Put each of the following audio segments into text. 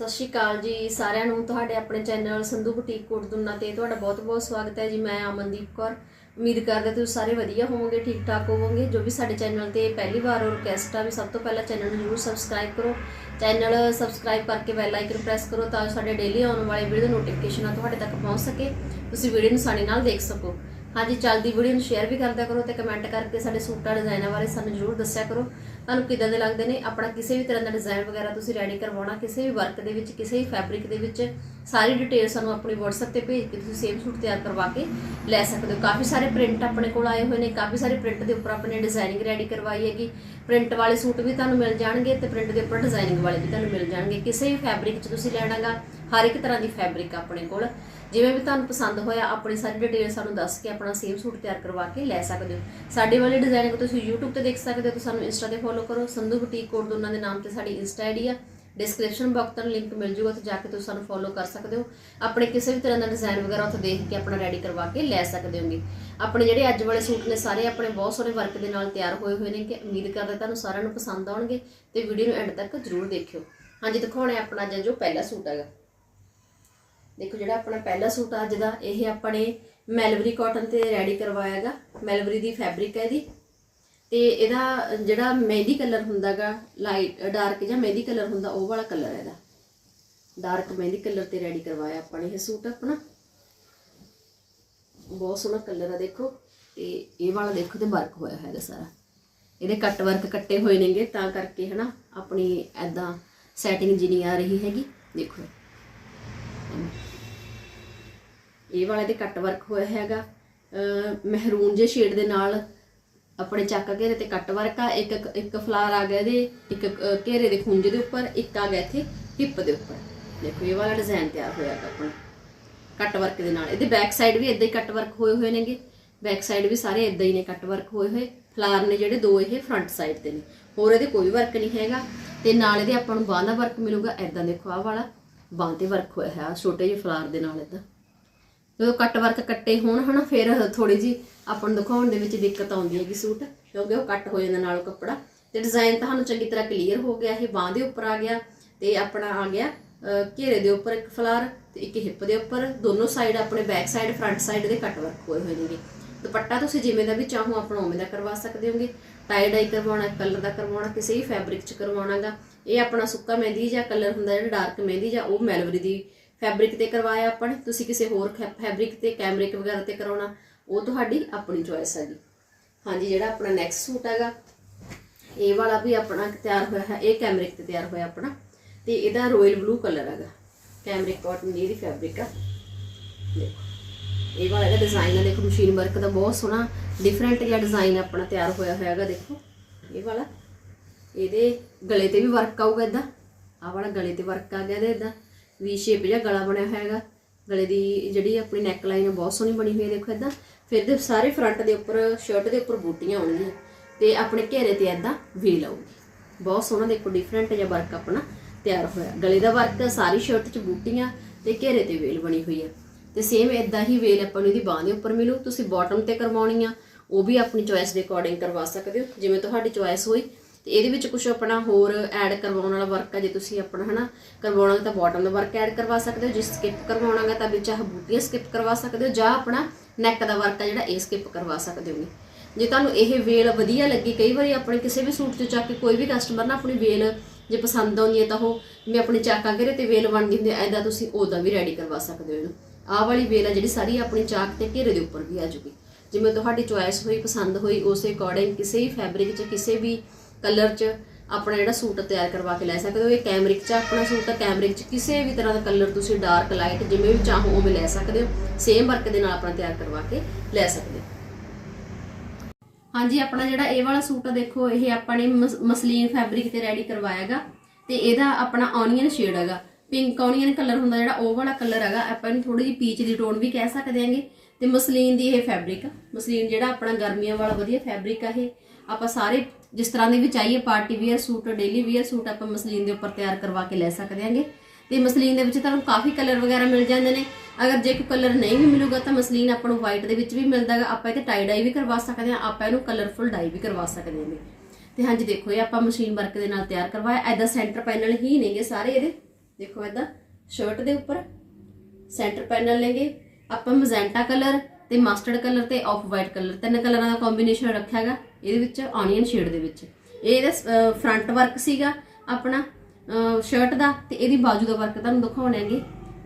ਸਤਿ ਸ਼੍ਰੀ ਅਕਾਲ ਜੀ ਸਾਰਿਆਂ ਨੂੰ, ਤੁਹਾਡੇ ਆਪਣੇ ਚੈਨਲ ਸੰਧੂ ਬੁਟੀਕ ਕੋਟਦੁਨਾ ਤੇ ਤੁਹਾਡਾ ਬਹੁਤ-ਬਹੁਤ ਸਵਾਗਤ ਹੈ ਜੀ, ਮੈਂ ਅਮਨਦੀਪ ਕੌਰ। ਉਮੀਦ ਕਰਦੇ ਤੁਸੀਂ ਸਾਰੇ ਵਧੀਆ ਹੋਵੋਗੇ, ਠੀਕ ਠਾਕ ਹੋਵੋਗੇ। ਜੋ ਵੀ ਸਾਡੇ ਚੈਨਲ ਤੇ ਪਹਿਲੀ ਵਾਰ ਔਰ ਰਿਕਵੈਸਟ ਆ ਵੀ ਸਭ ਤੋਂ ਪਹਿਲਾਂ ਚੈਨਲ ਨੂੰ ਜਰੂਰ ਸਬਸਕ੍ਰਾਈਬ ਕਰੋ। ਚੈਨਲ ਸਬਸਕ੍ਰਾਈਬ ਕਰਕੇ ਬੈਲ ਆਈਕਨ ਪ੍ਰੈਸ ਕਰੋ ਤਾਂ ਜੋ ਸਾਡੇ ਡੇਲੀ ਆਉਣ ਵਾਲੇ ਵੀਡੀਓ ਦੀ ਨੋਟੀਫਿਕੇਸ਼ਨਾਂ ਤੁਹਾਡੇ ਤੱਕ ਪਹੁੰਚ ਸਕੇ। ਤੁਸੀਂ ਵੀਡੀਓ ਨੂੰ ਸਾਡੇ ਨਾਲ ਦੇਖ ਸਕੋ। ਹਾਂਜੀ, ਚੱਲਦੀ ਵੀਡੀਓ ਨੂੰ ਸ਼ੇਅਰ ਵੀ ਕਰਦਿਆ ਕਰੋ ਤੇ ਕਮੈਂਟ ਕਰਕੇ ਸਾਡੇ ਸੂਟਾਂ ਡਿਜ਼ਾਈਨਾਂ ਬਾਰੇ ਸਾਨੂੰ ਜਰੂਰ ਦੱਸਿਆ ਕਰੋ। ਤੁਹਾਨੂੰ ਕਿਦਾਂ ਦੇ ਲੱਗਦੇ ਨੇ? ਆਪਣਾ ਕਿਸੇ ਵੀ ਤਰ੍ਹਾਂ ਦਾ ਡਿਜ਼ਾਈਨ ਵਗੈਰਾ ਤੁਸੀਂ ਰੈਡੀ ਕਰਵਾਉਣਾ, ਕਿਸੇ ਵੀ ਵਰਕ ਦੇ ਵਿੱਚ, ਕਿਸੇ ਵੀ ਫੈਬਰਿਕ ਦੇ ਵਿੱਚ, ਸਾਰੀ ਡਿਟੇਲ ਸਾਨੂੰ ਆਪਣੀ WhatsApp ਤੇ ਭੇਜ ਕੇ ਤੁਸੀਂ ਸੇਮ ਸੂਟ ਤਿਆਰ ਕਰਵਾ ਕੇ ਲੈ ਸਕਦੇ ਹੋ। ਕਾਫੀ ਸਾਰੇ ਪ੍ਰਿੰਟ ਆਪਣੇ ਕੋਲ ਆਏ ਹੋਏ ਨੇ, ਕਾਫੀ ਸਾਰੇ ਪ੍ਰਿੰਟ ਦੇ ਉੱਪਰ ਆਪਣੇ ਡਿਜ਼ਾਈਨਿੰਗ ਰੈਡੀ ਕਰਵਾਈ ਹੈਗੀ। ਪ੍ਰਿੰਟ ਵਾਲੇ ਸੂਟ ਵੀ ਤੁਹਾਨੂੰ ਮਿਲ ਜਾਣਗੇ ਤੇ ਪ੍ਰਿੰਟ ਦੇ ਉੱਪਰ ਡਿਜ਼ਾਈਨਿੰਗ ਵਾਲੇ ਵੀ ਤੁਹਾਨੂੰ ਮਿਲ ਜਾਣਗੇ। ਕਿਸੇ ਵੀ ਫੈਬਰਿਕ 'ਚ ਤੁਸੀਂ ਲੈਣਾਗਾ, ਹਰ ਇੱਕ ਤਰ੍ਹਾਂ ਦੀ ਫੈਬਰਿਕ ਆਪਣੇ ਕੋਲ। ਜਿਵੇਂ ਵੀ ਤੁਹਾਨੂੰ ਪਸੰਦ ਹੋਇਆ, ਆਪਣੀ ਸਾਰੀ ਡਿਟੇਲ ਸਾਨੂੰ ਦੱਸ ਕੇ ਆਪਣਾ ਸੇਮ ਸੂਟ ਤਿਆਰ ਕਰਵਾ ਕੇ ਲੈ ਸਕਦੇ ਹੋ। ਸਾਡੇ ਵਾਲੇ ਡਿਜ਼ਾਈਨਿੰਗ ਤੁਸੀਂ YouTube ਤੇ ਦੇਖ ਸਕਦੇ ਹੋ, ਤੇ ਸਾਨੂੰ ਇੰਸਟਾ ਤੇ ਫੋਲੋ ਕਰੋ। ਸੰਧੂ ਬੁਟੀਕ ਕੋਡ ਦੋਨਾਂ ਦੇ ਨਾਮ ਤੇ ਸਾਡੀ ਇੰਸਟਾ ਆਈਡੀ ਆ। ਡਿਸਕ੍ਰਿਪਸ਼ਨ ਬਾਕਸ ਤੋਂ ਲਿੰਕ ਮਿਲ ਜੂਗਾ, ਉੱਥੇ ਜਾ ਕੇ ਤੁਸੀਂ ਸਾਨੂੰ ਫੋਲੋ ਕਰ ਸਕਦੇ ਹੋ। ਆਪਣੇ ਕਿਸੇ ਵੀ ਤਰ੍ਹਾਂ ਦਾ ਡਿਜ਼ਾਈਨ ਵਗੈਰਾ ਉੱਥੇ ਦੇਖ ਕੇ ਆਪਣਾ ਰੈਡੀ ਕਰਵਾ ਕੇ ਲੈ ਸਕਦੇ ਹੋਗੇ। ਆਪਣੇ ਜਿਹੜੇ ਅੱਜ ਵਾਲੇ ਸੂਟ ਨੇ ਸਾਰੇ ਆਪਣੇ ਬਹੁਤ ਸੋਹਣੇ ਵਰਕ ਦੇ ਨਾਲ ਤਿਆਰ ਹੋਏ ਹੋਏ ਨੇ ਕਿ ਉਮੀਦ ਕਰਦੇ ਤੁਹਾਨੂੰ ਸਾਰਿਆਂ ਨੂੰ ਪਸੰਦ ਆਉਣਗੇ ਤੇ ਵੀਡੀਓ ਨੂੰ ਐਂਡ ਤੱਕ ਜਰੂਰ ਦੇਖਿਓ। ਹਾਂਜੀ, ਦਿਖਾਉਣੇ ਆਪਣਾ ਅੱਜ ਜੋ ਪਹਿਲਾ ਸੂਟ ਹੈਗਾ। ਦੇਖੋ ਜਿਹੜਾ ਆਪਣਾ ਪਹਿਲਾ ਸੂਟ ਅੱਜ ਦਾ, ਇਹ ਆਪਣੇ ਮੈਲਵਰੀ ਕਾਟਨ ਤੇ ਰੈਡੀ ਕਰਵਾਇਆ ਹੈਗਾ। ਮੈਲਵਰੀ ਦੀ ਫੈਬਰਿਕ ਹੈ ਇਹਦੀ। ਤੇ ਇਹਦਾ ਜਿਹੜਾ ਮਹਿੰਦੀ ਕਲਰ ਹੁੰਦਾਗਾ ਲਾਈਟ ਡਾਰਕ ਜਾਂ ਮਹਿੰਦੀ ਕਲਰ ਹੁੰਦਾ, ਉਹ ਵਾਲਾ ਕਲਰ ਹੈ ਇਹਦਾ। ਡਾਰਕ ਮਹਿੰਦੀ ਕਲਰ ਤੇ ਰੈਡੀ ਕਰਵਾਇਆ ਆਪਾਂ ਨੇ ਇਹ ਸੂਟ ਆਪਣਾ। ਬਹੁਤ ਸੋਹਣਾ ਕਲਰ ਆ ਦੇਖੋ, ਤੇ ਇਹ ਵਾਲਾ ਦੇਖੋ ਤੇ ਵਰਕ ਹੋਇਆ ਹੈਗਾ ਸਾਰਾ। ਇਹਦੇ ਕੱਟ ਵਰਕ ਕੱਟੇ ਹੋਏ ਨੇਗੇ, ਤਾਂ ਕਰਕੇ ਹਨਾ ਆਪਣੀ ਐਦਾਂ ਸੈਟਿੰਗ ਜੀ ਆ ਰਹੀ ਹੈਗੀ, ਦੇਖੋ। ਇਹ ਵਾਲੇ ਦੇ ਕੱਟ ਵਰਕ ਹੋਇਆ ਹੈਗਾ। ਮਹਿਰੂਨ ਜੇ ਸ਼ੇਡ ਦੇ ਨਾਲ ਆਪਣੇ ਚੱਕ ਘੇਰੇ ਤੇ ਕੱਟ ਵਰਕ ਆ, ਇੱਕ ਇੱਕ ਫਲਾਰ ਆ ਗਿਆ ਇਹਦੇ, ਇੱਕ ਘੇਰੇ ਦੇ ਖੁੰਝੇ ਦੇ ਉੱਪਰ, ਇੱਕ ਆ ਗਿਆ ਇੱਥੇ ਹਿੱਪ ਦੇ ਉੱਪਰ। ਦੇਖੋ, ਇਹ ਵਾਲਾ ਡਿਜ਼ਾਈਨ ਤਿਆਰ ਹੋਇਆ ਹੈਗਾ ਆਪਣਾ। ਕੱਟ ਵਰਕ ਦੇ ਨਾਲ। ਇਹਦੇ ਬੈਕ ਸਾਈਡ ਵੀ ਇਦਾਂ ਹੀ ਕੱਟ ਵਰਕ ਹੋਏ ਹੋਏ ਨੇਗੇ। ਬੈਕ ਸਾਈਡ ਵੀ ਸਾਰੇ ਇਦਾਂ ਹੀ ਨੇ, ਕੱਟ ਵਰਕ ਹੋਏ ਹੋਏ। ਫਲਾਰ ਨੇ ਜਿਹੜੇ ਦੋ ਇਹ ਫਰੰਟ ਸਾਈਡ ਤੇ ਨੇ। ਹੋਰ ਇਹਦੇ ਕੋਈ ਵਰਕ ਨਹੀਂ ਹੈਗਾ। ਤੇ ਨਾਲ ਇਹਦੇ ਆਪਾਂ ਨੂੰ ਬਾਹਾਂ ਦਾ ਵਰਕ ਮਿਲੂਗਾ। ਇਦਾਂ ਦੇਖੋ, ਆਹ ਵਾਲਾ ਬਾਹਾਂ ਤੇ ਵਰਕ ਹੋਇਆ ਹੈ ਛੋਟੇ ਜਿਹੇ ਫਲਾਰ ਦੇ ਨਾਲ ਇਦਾਂ ਜਦੋਂ ਕੱਟ ਵਰਕ ਕੱਟੇ ਹੋਣ ਹਨਾ, ਫਿਰ ਥੋੜੀ ਜੀ ਆਪਾਂ ਨੂੰ ਦਿਖਾਉਣ ਦੇ ਵਿੱਚ ਦਿੱਕਤ ਆਉਂਦੀ ਹੈਗੀ ਸੂਟ, ਕਿਉਂਕਿ ਉਹ ਕੱਟ ਹੋ ਜਾਂਦਾ ਨਾਲ ਕੱਪੜਾ। ਤੇ ਡਿਜ਼ਾਈਨ ਤੁਹਾਨੂੰ ਚੰਗੀ ਤਰ੍ਹਾਂ ਕਲੀਅਰ ਹੋ ਗਿਆ, ਇਹ ਬਾਹ ਦੇ ਉੱਪਰ ਆ ਗਿਆ, ਤੇ ਆਪਣਾ ਆ ਗਿਆ ਘੇਰੇ ਦੇ ਉੱਪਰ ਇੱਕ ਫਲਾਰ ਤੇ ਇੱਕ ਹਿੱਪ ਦੇ ਉੱਪਰ। ਦੋਨੋਂ ਸਾਈਡ ਆਪਣੇ ਬੈਕ ਸਾਈਡ ਫਰੰਟ ਸਾਈਡ ਦੇ ਕੱਟ ਵਰਕ ਹੋਏ ਹੋਏ ਨੇਗੇ। ਦੁਪੱਟਾ ਤੁਸੀਂ ਜਿਵੇਂ ਦਾ ਵੀ ਚਾਹੋ ਆਪਣਾ ਉਵੇਂ ਦਾ ਕਰਵਾ ਸਕਦੇ ਹੋਗੇ। ਟਾਈ ਡਾਈ ਕਰਵਾਉਣਾ ਕਲਰ ਦਾ ਕਰਵਾਉਣਾ, ਕਿਸੇ ਵੀ ਫੈਬਰਿਕ ਚ ਕਰਵਾਉਣਾਗਾ ਇਹ ਆਪਣਾ ਸੁੱਕਾ ਮਹਿੰਦੀ ਜਾਂ ਕਲਰ ਹੁੰਦਾ ਜਿਹੜਾ ਡਾਰਕ ਮਹਿੰਦੀ ਜਾਂ ਉਹ ਮੈਲਵਰੀ ਦੀ ਫੈਬਰਿਕ ਤੇ ਕਰਵਾਇਆ ਆਪਾਂ ਨੇ, ਤੁਸੀਂ ਕਿਸੇ ਹੋਰ ਫੈਬਰਿਕ ਤੇ, ਕੈਮਰਿਕ ਵਗੈਰਾ ਤੇ ਕਰਾਉਣਾ, ਉਹ ਤੁਹਾਡੀ ਆਪਣੀ ਚੋਇਸ ਹੈਗੀ। ਹਾਂਜੀ, ਜਿਹੜਾ ਆਪਣਾ ਨੈਕਸਟ ਸੂਟ ਹੈਗਾ, ਇਹ ਵਾਲਾ ਵੀ ਆਪਣਾ ਤਿਆਰ ਹੋਇਆ ਹੈ, ਇਹ ਕੈਮਰਿਕ ਤੇ ਤਿਆਰ ਹੋਇਆ ਆਪਣਾ, ਤੇ ਇਹਦਾ ਰਾਇਲ ਬਲੂ ਕਲਰ ਹੈਗਾ। ਕੈਮਰਿਕ ਕਾਟਨ ਦੀ ਇਹਦੀ ਫੈਬਰਿਕ ਆ। ਦੇਖੋ, ਇਹ ਵਾਲਾ ਇਹਦਾ ਡਿਜ਼ਾਈਨ ਹੈ ਦੇਖੋ ਮਸ਼ੀਨ ਵਰਕ ਦਾ ਬਹੁਤ ਸੋਹਣਾ ਡਿਫਰੈਂਟ ਜਿਹਾ ਡਿਜ਼ਾਈਨ ਆਪਣਾ ਤਿਆਰ ਹੋਇਆ ਹੋਇਆ ਹੈਗਾ, ਦੇਖੋ। ਇਹ ਵਾਲਾ, ਇਹਦੇ ਗਲੇ ਤੇ ਵੀ ਵਰਕ ਆਊਗਾ ਇਦਾਂ ਆਹ ਵਾਲਾ ਗਲੇ ਤੇ ਵਰਕ ਆ ਗਿਆ ਇਹਦਾ ਇਦਾਂ ਵੀ ਸ਼ੇਪ ਜਿਹਾ ਗਲਾ ਬਣਿਆ ਹੋਇਆ ਹੈਗਾ। ਗਲੇ ਦੀ ਜਿਹੜੀ ਆਪਣੀ ਨੈਕ ਲਾਈਨ ਬਹੁਤ ਸੋਹਣੀ ਬਣੀ ਹੋਈ ਹੈ ਦੇਖੋ ਇਦਾਂ ਫਿਰ ਦੇ ਸਾਰੇ ਫਰੰਟ ਦੇ ਉੱਪਰ ਸ਼ਰਟ ਦੇ ਉੱਪਰ ਬੂਟੀਆਂ ਆਉਣਗੀਆਂ ਤੇ ਆਪਣੇ ਘੇਰੇ ਤੇ ਇਦਾਂ ਵੇਲ ਆਊਗੀ। ਬਹੁਤ ਸੋਹਣਾ ਦੇਖੋ ਡਿਫਰੈਂਟ ਜਿਹਾ ਵਰਕ ਆਪਣਾ ਤਿਆਰ ਹੋਇਆ। ਗਲੇ ਦਾ ਵਰਕ ਸਾਰੀ ਸ਼ਰਟ 'ਚ ਬੂਟੀਆਂ ਤੇ ਘੇਰੇ ਤੇ ਵੇਲ ਬਣੀ ਹੋਈ ਹੈ ਤੇ ਸੇਮ ਇਦਾਂ ਹੀ ਵੇਲ ਆਪਾਂ ਨੂੰ ਇਹਦੀ ਬਾਹ ਦੇ ਉੱਪਰ ਮਿਲੂ। ਤੁਸੀਂ ਬਾਟਮ ਤੇ ਕਰਵਾਉਣੀ ਆ, ਉਹ ਵੀ ਆਪਣੀ ਚੋਇਸ ਦੇ ਅਕੋਰਡਿੰਗ ਕਰਵਾ ਸਕਦੇ ਹੋ। ਜਿਵੇਂ ਤੁਹਾਡੀ ਚੋਇਸ ਹੋਈ ਤੇ ਇਹਦੇ ਵਿੱਚ ਕੁਝ ਆਪਣਾ ਹੋਰ ਐਡ ਕਰਵਾਉਣ ਵਾਲਾ ਵਰਕ ਆ ਜੇ ਤੁਸੀਂ ਆਪਣਾ, ਹਨਾ? ਕਰਵਾਉਣਾ ਤਾਂ ਬਾਟਮ ਦਾ ਵਰਕ ਐਡ ਕਰਵਾ ਸਕਦੇ ਹੋ, ਜੇ ਸਕਿਪ ਕਰਵਾਉਣਾਗਾ ਤਾਂ ਵਿੱਚ ਆਹ ਬੂਟੀਆਂ ਸਕਿਪ ਕਰਵਾ ਸਕਦੇ ਹੋ, ਜਾਂ ਆਪਣਾ ਨੈਕ ਦਾ ਵਰਕ ਆ ਜਿਹੜਾ ਇਹ ਸਕਿਪ ਕਰਵਾ ਸਕਦੇ ਹੋਗੇ ਜੇ ਤੁਹਾਨੂੰ ਇਹ ਵੇਲ ਵਧੀਆ ਲੱਗੀ, ਕਈ ਵਾਰੀ ਆਪਣੇ ਕਿਸੇ ਵੀ ਸੂਟ 'ਚ ਚੱਕ ਕੇ ਕੋਈ ਵੀ ਕਸਟਮਰ ਨਾ ਆਪਣੀ ਵੇਲ ਜੇ ਪਸੰਦ ਆਉਂਦੀ ਹੈ ਤਾਂ ਉਹ ਮੈਂ ਆਪਣੇ ਚਾਕਾਂ ਘੇਰੇ ਤੇ ਵੇਲ ਬਣਦੀ ਹੁੰਦੀ ਹੈ ਐਦਾਂ ਤੁਸੀਂ ਉਹਦਾ ਵੀ ਰੈਡੀ ਕਰਵਾ ਸਕਦੇ ਹੋ ਇਹਨੂੰ। ਆਹ ਵਾਲੀ ਵੇਲ ਆ ਜਿਹੜੀ ਸਾਰੀ ਆਪਣੀ ਚਾਕ ਤੇ ਘੇਰੇ ਦੇ ਉੱਪਰ ਵੀ ਆ ਜੂਗੀ। ਜਿਵੇਂ ਤੁਹਾਡੀ ਚੁਆਇਸ ਹੋਈ, ਪਸੰਦ ਹੋਈ, ਉਸੇ ਅਕੋਰਡਿੰਗ ਕਿਸੇ ਵੀ ਫੈਬਰਿਕ 'ਚ, ਕਿਸੇ ਵੀ ਕਲਰ 'ਚ ਆਪਣਾ ਜਿਹੜਾ ਸੂਟ ਤਿਆਰ ਕਰਵਾ ਕੇ ਲੈ ਸਕਦੇ ਹੋ। ਇਹ ਕੈਮਰਿਕ 'ਚ ਆਪਣਾ ਸੂਟ ਆ। ਕੈਮਰਿਕ 'ਚ ਕਿਸੇ ਵੀ ਤਰ੍ਹਾਂ ਦਾ ਕਲਰ ਤੁਸੀਂ ਡਾਰਕ, ਲਾਈਟ ਜਿਵੇਂ ਵੀ ਚਾਹੋ ਉਵੇਂ ਲੈ ਸਕਦੇ ਹੋ। ਸੇਮ ਵਰਕ ਦੇ ਨਾਲ ਆਪਣਾ ਤਿਆਰ ਕਰਵਾ ਕੇ ਲੈ ਸਕਦੇ ਹੋ। ਹਾਂਜੀ, ਆਪਣਾ ਜਿਹੜਾ ਇਹ ਵਾਲਾ ਸੂਟ ਆ, ਦੇਖੋ, ਇਹ ਆਪਾਂ ਨੇ ਮਸਲੀਨ ਫੈਬਰਿਕ ਤੇ ਰੈਡੀ ਕਰਵਾਇਆਗਾ ਤੇ ਇਹਦਾ ਆਪਣਾ ਔਨੀਅਨ ਸ਼ੇਡ ਹੈਗਾ ਪਿੰਕ ਔਨੀਅਨ ਕਲਰ ਹੁੰਦਾ ਜਿਹੜਾ, ਉਹ ਵਾਲਾ ਕਲਰ ਹੈਗਾ ਆਪਾਂ ਇਹਨੂੰ ਥੋੜੀ ਜਿਹੀ ਪੀਚ ਦੀ ਟੋਨ ਵੀ ਕਹਿ ਸਕਦੇ ਆਂਗੇ ਤੇ ਮਸਲੀਨ ਦੀ ਇਹ ਫੈਬਰਿਕ ਆ। ਮਸਲੀਨ ਜਿਹੜਾ ਆਪਣਾ ਗਰਮੀਆਂ ਵਾਲਾ ਵਧੀਆ ਫੈਬਰਿਕ ਆ ਇਹ। ਆਪਾਂ ਸਾਰੇ ਜਿਸ ਤਰ੍ਹਾਂ ਦੇ ਵੀ ਚਾਹੀਏ party wear suit daily wear suit ਆਪਾਂ ਮਸਲੀਨ ਦੇ ਉੱਪਰ ਤਿਆਰ ਕਰਵਾ ਕੇ ਲੈ ਸਕਦੇ ਹਾਂਗੇ। ਤੇ ਮਸਲੀਨ ਦੇ ਵਿੱਚ ਤੁਹਾਨੂੰ ਕਾਫੀ ਕਲਰ ਵਗੈਰਾ ਮਿਲ ਜਾਂਦੇ ਨੇ। ਅਗਰ ਜੇ ਕੋਈ ਕਲਰ ਨਹੀਂ ਵੀ ਮਿਲੂਗਾ ਤਾਂ ਮਸਲੀਨ ਆਪਾਂ ਨੂੰ ਵਾਈਟ ਦੇ ਵਿੱਚ ਵੀ ਮਿਲਦਾ ਹੈਗਾ। ਆਪਾਂ ਇਹਤੇ ਟਾਈ ਡਾਈ ਵੀ ਕਰਵਾ ਸਕਦੇ ਹਾਂ, ਆਪਾਂ ਇਹਨੂੰ ਕਲਰਫੁਲ ਡਾਈ ਵੀ ਕਰਵਾ ਸਕਦੇ ਹਾਂ ਤੇ ਹਾਂਜੀ, ਦੇਖੋ, ਇਹ ਆਪਾਂ ਮਸ਼ੀਨ ਵਰਕ ਦੇ ਨਾਲ ਤਿਆਰ ਕਰਵਾਇਆ। ਐਦਾਂ ਸੈਂਟਰ ਪੈਨਲ ਹੀ ਨੇਗੇ ਸਾਰੇ ਇਹਦੇ। ਦੇਖੋ ਇਦਾਂ ਸ਼ਰਟ ਦੇ ਉੱਪਰ ਸੈਂਟਰ ਪੈਨਲ ਲੈਗੇ ਆਪਾਂ ਮਜ਼ੈਂਟਾ ਕਲਰ ਤੇ ਮਸਟਰਡ ਕਲਰ ਤੇ ਆਫ ਵਾਈਟ ਕਲਰ ਤਿੰਨ ਕਲਰਾਂ ਦਾ ਕੰਬੀਨੇਸ਼ਨ ਰੱਖਿਆ ਹੈਗਾ। ਇਹਦੇ ਵਿੱਚ ਆਨੀਅਨ ਸ਼ੇਡ ਦੇ ਵਿੱਚ। ਇਹ ਇਹਦਾ ਫਰੰਟ ਵਰਕ ਸੀਗਾ ਆਪਣਾ ਸ਼ਰਟ ਦਾ ਤੇ ਇਹਦੀ ਬਾਜੂ ਦਾ ਵਰਕ ਤੁਹਾਨੂੰ ਦਿਖਾਉਣਾਂਗੇ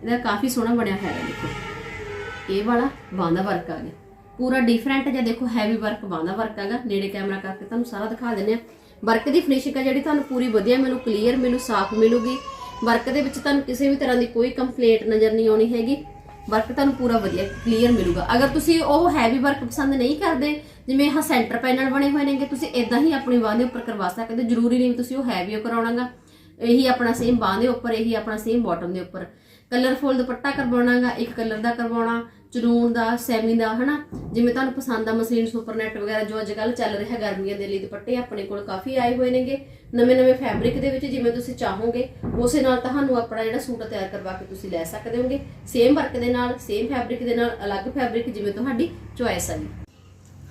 ਇਹਦਾ ਕਾਫੀ ਸੋਹਣਾ ਬਣਿਆ ਹੋਇਆ ਹੈ, ਦੇਖੋ। ਇਹ ਵਾਲਾ ਬਾਂਹ ਦਾ ਵਰਕ ਆ ਗਿਆ। ਪੂਰਾ ਡਿਫਰੈਂਟ ਜਿਹਾ, ਦੇਖੋ ਹੈਵੀ ਵਰਕ ਬਾਂਹ ਦਾ ਵਰਕ ਹੈਗਾ। ਨੇੜੇ ਕੈਮਰਾ ਕਰਕੇ ਤੁਹਾਨੂੰ ਸਾਰਾ ਦਿਖਾ ਦਿੰਦੇ ਆ ਵਰਕ ਦੀ ਫਿਨਿਸ਼ਿੰਗ ਆ ਜਿਹੜੀ ਤੁਹਾਨੂੰ ਪੂਰੀ ਵਧੀਆ ਮਿਲੂ ਕਲੀਅਰ ਮਿਲੂ ਸਾਫ਼ ਮਿਲੂਗੀ। ਵਰਕ ਦੇ ਵਿੱਚ ਤੁਹਾਨੂੰ ਕਿਸੇ ਵੀ ਤਰ੍ਹਾਂ ਦੀ ਕੋਈ ਕੰਪਲੇਂਟ ਨਜ਼ਰ ਨਹੀਂ ਆਉਣੀ ਹੈਗੀ। ਵਰਕ ਤੁਹਾਨੂੰ ਪੂਰਾ ਵਧੀਆ ਕਲੀਅਰ ਮਿਲੂਗਾ। ਅਗਰ ਤੁਸੀਂ ਉਹ ਹੈਵੀ ਵਰਕ ਪਸੰਦ ਨਹੀਂ ਕਰਦੇ, ਜਿਵੇਂ ਆਹ ਸੈਂਟਰ ਪੈਨਲ ਬਣੇ ਹੋਏ ਨੇਗੇ, ਤੁਸੀਂ ਇਦਾਂ ਹੀ ਆਪਣੀ ਬਾਂਹ ਦੇ ਉੱਪਰ ਕਰਵਾ ਸਕਦੇ। ਹੋ। ਜ਼ਰੂਰੀ ਨਹੀਂ ਵੀ ਤੁਸੀਂ ਉਹ ਹੈਵੀ ਕਰਾਉਣਾਗਾ। ਇਹੀ ਆਪਣਾ ਸੇਮ ਬਾਂਹ ਦੇ ਉੱਪਰ, ਇਹੀ ਆਪਣਾ ਸੇਮ ਬਾਟਮ ਦੇ ਉੱਪਰ। ਕਲਰਫੁਲ ਦੁਪੱਟਾ ਕਰਵਾਉਣਾਗਾ, ਇੱਕ ਕਲਰ ਦਾ ਕਰਵਾਉਣਾ। ਚਨੂਨ ਦਾ, ਸੈਮੀ ਦਾ, ਹਨਾ? ਜਿਵੇਂ ਤੁਹਾਨੂੰ ਪਸੰਦ ਆ ਮਸਲੀਨ ਸੁਪਰਨੈਟ ਵਗੈਰਾ, ਜੋ ਅੱਜ ਕੱਲ ਚੱਲ ਰਿਹਾ ਗਰਮੀਆਂ ਦੇ ਲਈ ਦੁਪੱਟੇ, ਆਪਣੇ ਕੋਲ ਕਾਫੀ ਆਏ ਹੋਏ ਨੇਗੇ। ਨਵੇਂ ਨਵੇਂ ਫੈਬਰਿਕ ਦੇ ਵਿੱਚ ਜਿਵੇਂ ਤੁਸੀਂ ਚਾਹੋਗੇ, ਉਸੇ ਨਾਲ ਤੁਹਾਨੂੰ ਆਪਣਾ ਜਿਹੜਾ ਸੂਟ ਤਿਆਰ ਕਰਵਾ ਕੇ ਤੁਸੀਂ ਲੈ ਸਕਦੇ ਹੋਗੇ। ਸੇਮ ਵਰਕ ਦੇ ਨਾਲ ਸੇਮ ਫੈਬਰਿਕ ਦੇ ਨਾਲ, ਅਲੱਗ ਫੈਬਰਿਕ ਜਿਵੇਂ ਤੁਹਾਡੀ ਚੋਇਸ ਆ ਜੀ।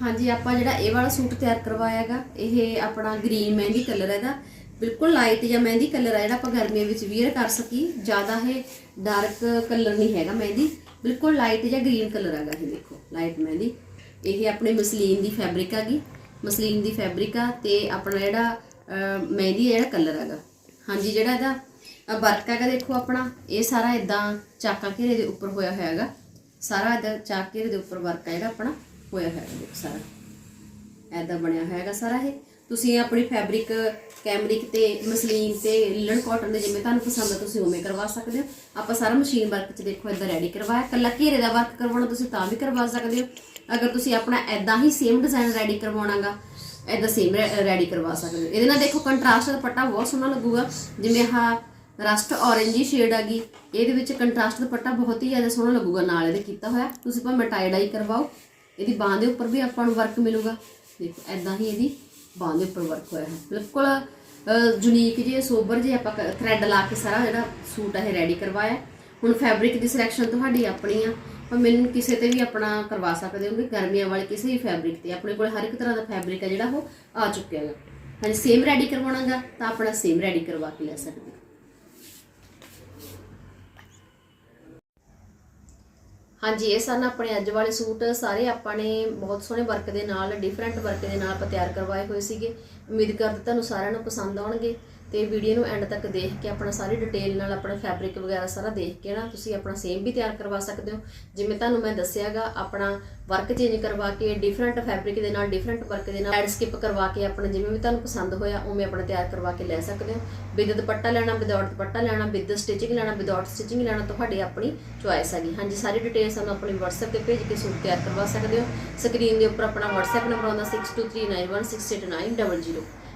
ਹਾਂਜੀ, ਆਪਾਂ ਜਿਹੜਾ ਇਹ ਵਾਲਾ ਸੂਟ ਤਿਆਰ ਕਰਵਾਇਆ ਹੈਗਾ, ਇਹ ਆਪਣਾ ਗ੍ਰੀਨ ਮਹਿੰਦੀ ਕਲਰ ਹੈਗਾ ਬਿਲਕੁਲ ਲਾਈਟ ਜਾਂ ਮਹਿੰਦੀ ਕਲਰ ਆ, ਜਿਹੜਾ ਆਪਾਂ ਗਰਮੀਆਂ ਵਿੱਚ ਵੀਅਰ ਕਰ ਸਕੀ ਜ਼ਿਆਦਾ ਇਹ ਡਾਰਕ ਕਲਰ ਨਹੀਂ ਹੈਗਾ ਮਹਿੰਦੀ, ਬਿਲਕੁਲ ਲਾਈਟ ਜਾਂ ਗ੍ਰੀਨ ਕਲਰ ਹੈਗਾ ਇਹ ਦੇਖੋ ਲਾਈਟ ਮਹਿੰਦੀ। ਇਹ ਆਪਣੇ ਮਸਲੀਨ ਦੀ ਫੈਬਰਿਕ ਹੈਗੀ, ਮਸਲੀਨ ਦੀ ਫੈਬਰਿਕ ਆ ਤੇ ਆਪਣਾ ਜਿਹੜਾ ਮਹਿੰਦੀ ਜਿਹੜਾ ਕਲਰ ਹੈਗਾ। ਹਾਂਜੀ, ਜਿਹੜਾ ਇਹਦਾ ਵਰਕ ਹੈਗਾ, ਦੇਖੋ ਆਪਣਾ, ਇਹ ਸਾਰਾ ਇਦਾਂ ਚਾਕਾ ਘੇਰੇ ਦੇ ਉੱਪਰ ਹੋਇਆ ਹੋਇਆ ਹੈਗਾ। ਸਾਰਾ ਇਦਾਂ ਚਾਕ ਘੇਰੇ ਦੇ ਉੱਪਰ ਵਰਕ ਹੈ ਜਿਹੜਾ ਆਪਣਾ, ਹੋਇਆ ਹੋਇਆ ਦੇਖੋ ਸਾਰਾ। ਐਦਾਂ ਬਣਿਆ ਹੋਇਆ ਹੈਗਾ ਸਾਰਾ ਇਹ। ਤੁਸੀਂ ਆਪਣੀ ਫੈਬਰਿਕ ਕੈਮਰਿਕ ਤੇ ਮਸਲੀਨ ਤੇ ਲਿਲਨ ਕਾਟਨ ਦੇ ਜਿਵੇਂ ਤੁਹਾਨੂੰ ਪਸੰਦ ਆ, ਤੁਸੀਂ ਉਵੇਂ ਕਰਵਾ ਸਕਦੇ ਹੋ। ਆਪਾਂ ਸਾਰਾ ਮਸ਼ੀਨ ਵਰਕ 'ਚ ਦੇਖੋ ਇਦਾਂ ਰੈਡੀ ਕਰਵਾਇਆ। ਕੱਲਾ ਘੇਰੇ ਦਾ ਵਰਕ ਕਰਵਾਉਣਾ, ਤੁਸੀਂ ਤਾਂ ਵੀ ਕਰਵਾ ਸਕਦੇ ਹੋ। ਅਗਰ ਤੁਸੀਂ ਆਪਣਾ ਐਦਾਂ ਹੀ ਸੇਮ ਡਿਜ਼ਾਈਨ ਰੈਡੀ ਕਰਵਾਉਣਾਗਾ ਐਦਾਂ ਸੇਮ ਰੈਡੀ ਕਰਵਾ ਸਕਦੇ ਹੋ। ਇਹਦੇ ਨਾਲ ਦੇਖੋ ਕੰਟਰਾਸਟ ਦੁਪੱਟਾ ਬਹੁਤ ਸੋਹਣਾ ਲੱਗੂਗਾ। ਜਿਵੇਂ ਆਹ ਰਸਟ ਔਰੇਂਜੀ ਸ਼ੇਡ ਹੈਗੀ ਇਹਦੇ ਵਿੱਚ ਕੰਟਰਾਸਟ ਦੁਪੱਟਾ ਬਹੁਤ ਹੀ ਜ਼ਿਆਦਾ ਸੋਹਣਾ ਲੱਗੂਗਾ, ਨਾਲ ਇਹਦੇ ਕੀਤਾ ਹੋਇਆ। ਤੁਸੀਂ ਭਾਵੇਂ ਟਾਈ ਡਾਈ ਕਰਵਾਓ, ਇਹਦੀ ਬਾਹ ਦੇ ਉੱਪਰ ਵੀ ਆਪਾਂ ਨੂੰ ਵਰਕ ਮਿਲੂਗਾ। ਦੇਖੋ ਐਦਾਂ ਹੀ ਇਹਦੀ ਬਾਹ ਦੇ ਉੱਪਰ ਵਰਕ ਹੋਇਆ ਹੈ ਬਿਲਕੁਲ ਯੂਨੀਕ ਜੇ ਸੋਬਰ ਜੇ ਆਪਾਂ ਥਰੈਡ ਲਾ ਕੇ ਸਾਰਾ ਜਿਹੜਾ ਸੂਟ ਇਹ ਰੈਡੀ ਕਰਵਾਇਆ। ਹੁਣ ਫੈਬਰਿਕ ਦੀ ਸਿਲੈਕਸ਼ਨ ਤੁਹਾਡੀ ਆਪਣੀ ਆ। ਪਰ ਮੈਨੂੰ ਕਿਸੇ ਤੇ ਵੀ ਆਪਣਾ ਕਰਵਾ ਸਕਦੇ ਹੋ ਹੋਗੇ ਗਰਮੀਆਂ ਵਾਲੇ ਕਿਸੇ ਵੀ ਫੈਬਰਿਕ ਤੇ। ਆਪਣੇ ਕੋਲ ਹਰ ਇੱਕ ਤਰ੍ਹਾਂ ਦਾ ਫੈਬਰਿਕ ਹੈ ਜਿਹੜਾ ਉਹ ਆ ਚੁੱਕਿਆ ਹੈ ਹਾਂਜੀ ਸੇਮ ਰੈਡੀ ਕਰਵਾਉਣਾਗਾ ਤਾਂ ਆਪਣਾ ਸੇਮ ਰੈਡੀ ਕਰਵਾ ਕੇ ਲੈ ਸਕਦੇ ਹਾਂਜੀ, ਇਹ ਸਨ ਆਪਣੇ ਅੱਜ ਵਾਲੇ ਸੂਟ। ਸਾਰੇ ਆਪਾਂ ਨੇ ਬਹੁਤ ਸੋਹਣੇ ਵਰਕ ਦੇ ਨਾਲ ਡਿਫਰੈਂਟ ਵਰਕ ਦੇ ਨਾਲ ਆਪਾਂ ਤਿਆਰ ਕਰਵਾਏ ਹੋਏ ਸੀਗੇ। ਉਮੀਦ ਕਰਦੇ ਤੁਹਾਨੂੰ ਸਾਰਿਆਂ ਨੂੰ ਪਸੰਦ ਆਉਣਗੇ। ਤੇ ਵੀਡੀਓ ਨੂੰ ਐਂਡ ਤੱਕ ਦੇਖ ਕੇ ਆਪਣਾ ਸਾਰੀ ਡਿਟੇਲ ਨਾਲ ਆਪਣਾ ਫੈਬਰਿਕ ਵਗੈਰਾ ਸਾਰਾ ਦੇਖ ਕੇ ਨਾ ਤੁਸੀਂ ਆਪਣਾ ਸੇਮ ਵੀ ਤਿਆਰ ਕਰਵਾ ਸਕਦੇ ਹੋ। ਜਿਵੇਂ ਤੁਹਾਨੂੰ ਮੈਂ ਦੱਸਿਆਗਾ, ਆਪਣਾ ਵਰਕ ਚੇਂਜ ਕਰਵਾ ਕੇ ਡਿਫਰੈਂਟ ਫੈਬਰਿਕ ਦੇ ਨਾਲ ਡਿਫਰੈਂਟ ਵਰਕ ਦੇ ਨਾਲ ਐਡ ਸਕਿਪ ਕਰਵਾ ਕੇ ਆਪਣਾ ਜਿਵੇਂ ਵੀ ਤੁਹਾਨੂੰ ਪਸੰਦ ਹੋਇਆ, ਉਵੇਂ ਆਪਣਾ ਤਿਆਰ ਕਰਵਾ ਕੇ ਲੈ ਸਕਦੇ ਹੋ। ਵਿਦ ਦੁਪੱਟਾ ਲੈਣਾ ਵਿਦਆਊਟ ਦੁਪੱਟਾ ਲੈਣਾ, ਵਿਦ ਸਟਿਚਿੰਗ ਲੈਣਾ ਵਿਦਆਊਟ ਸਟਿਚਿੰਗ ਲੈਣਾ ਤੁਹਾਡੀ ਆਪਣੀ ਚੁਆਇਸ ਹੈਗੀ ਹਾਂਜੀ, ਸਾਰੀ ਡਿਟੇਲ ਸਾਨੂੰ ਆਪਣੇ WhatsApp ਤੇ ਭੇਜ ਕੇ ਸੂਟ ਤਿਆਰ ਕਰਵਾ ਸਕਦੇ ਹੋ। ਸਕਰੀਨ ਦੇ ਉੱਪਰ ਆਪਣਾ WhatsApp ਨੰਬਰ ਆਉਂਦਾ 6239168900